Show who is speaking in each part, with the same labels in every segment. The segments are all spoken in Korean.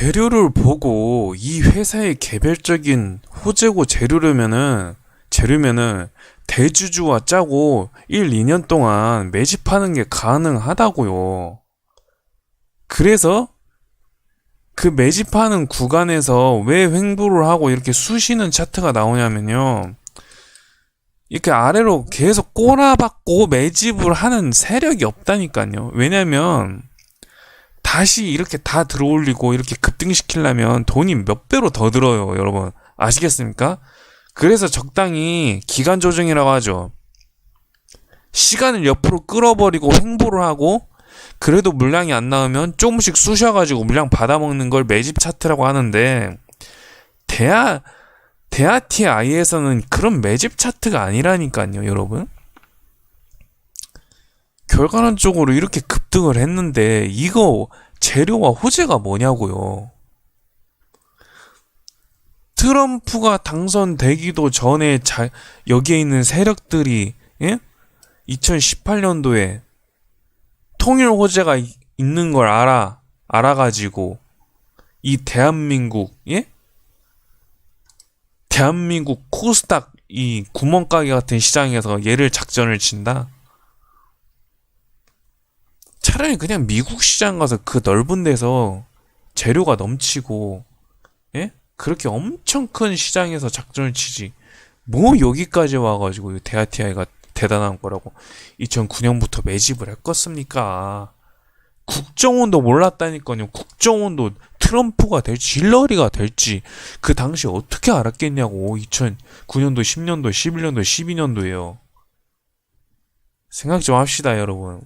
Speaker 1: 재료를 보고 이 회사의 개별적인 호재고 재료려면은 재료면은 대주주와 짜고 1, 2년 동안 매집하는 게 가능하다고요. 그래서 그 매집하는 구간에서 왜 횡보를 하고 이렇게 쑤시는 차트가 나오냐면요. 이렇게 아래로 계속 꼬라박고 매집을 하는 세력이 없다니까요. 왜냐면 다시 이렇게 다 들어올리고 이렇게 급등시키려면 돈이 몇 배로 더 들어요, 여러분. 아시겠습니까? 그래서 적당히 기간 조정이라고 하죠. 시간을 옆으로 끌어버리고 횡보를 하고 그래도 물량이 안 나오면 조금씩 쑤셔가지고 물량 받아먹는 걸 매집 차트라고 하는데 대하 대하티 아이에서는 그런 매집 차트가 아니라니까요, 여러분. 결과론적으로 이렇게 급등을 했는데 이거 재료와 호재가 뭐냐고요. 트럼프가 당선되기도 전에 자, 여기에 있는 세력들이 예? 2018년도에 통일 호재가 이- 있는 걸 알아 알아가지고 이 대한민국 예? 대한민국 코스닥 이 구멍가게 같은 시장에서 얘를 작전을 친다. 차라리 그냥 미국 시장 가서 그 넓은 데서 재료가 넘치고 예? 그렇게 엄청 큰 시장에서 작전을 치지. 뭐 여기까지 와가지고 이 대아티아이가 대단한 거라고 2009년부터 매집을 했겠습니까? 국정원도 몰랐다니까요. 국정원도 트럼프가 될지 힐러리가 될지 그 당시 어떻게 알았겠냐고 2009년도, 10년도, 11년도, 12년도에요. 생각 좀 합시다, 여러분.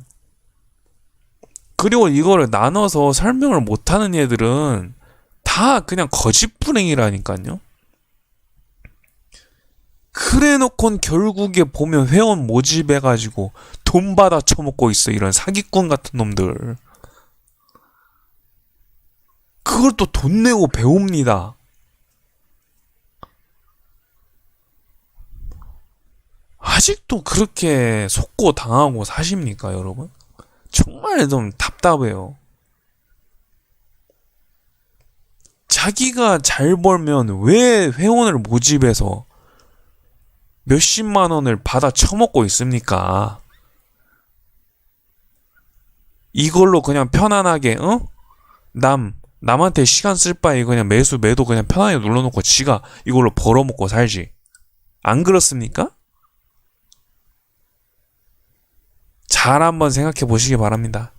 Speaker 1: 그리고 이거를 나눠서 설명을 못하는 애들은 다 그냥 거짓불행이라니까요. 그래 놓곤 결국에 보면 회원 모집해가지고 돈 받아 처먹고 있어 이런 사기꾼 같은 놈들. 그걸 또 돈 내고 배웁니다. 아직도 그렇게 속고 당하고 사십니까, 여러분? 정말 좀 답답해요. 자기가 잘 벌면 왜 회원을 모집해서 몇십만 원을 받아 처먹고 있습니까? 이걸로 그냥 편안하게, 어? 남, 남한테 시간 쓸 바에 그냥 매수, 매도 그냥 편하게 눌러놓고 지가 이걸로 벌어먹고 살지. 안 그렇습니까? 잘 한번 생각해 보시기 바랍니다.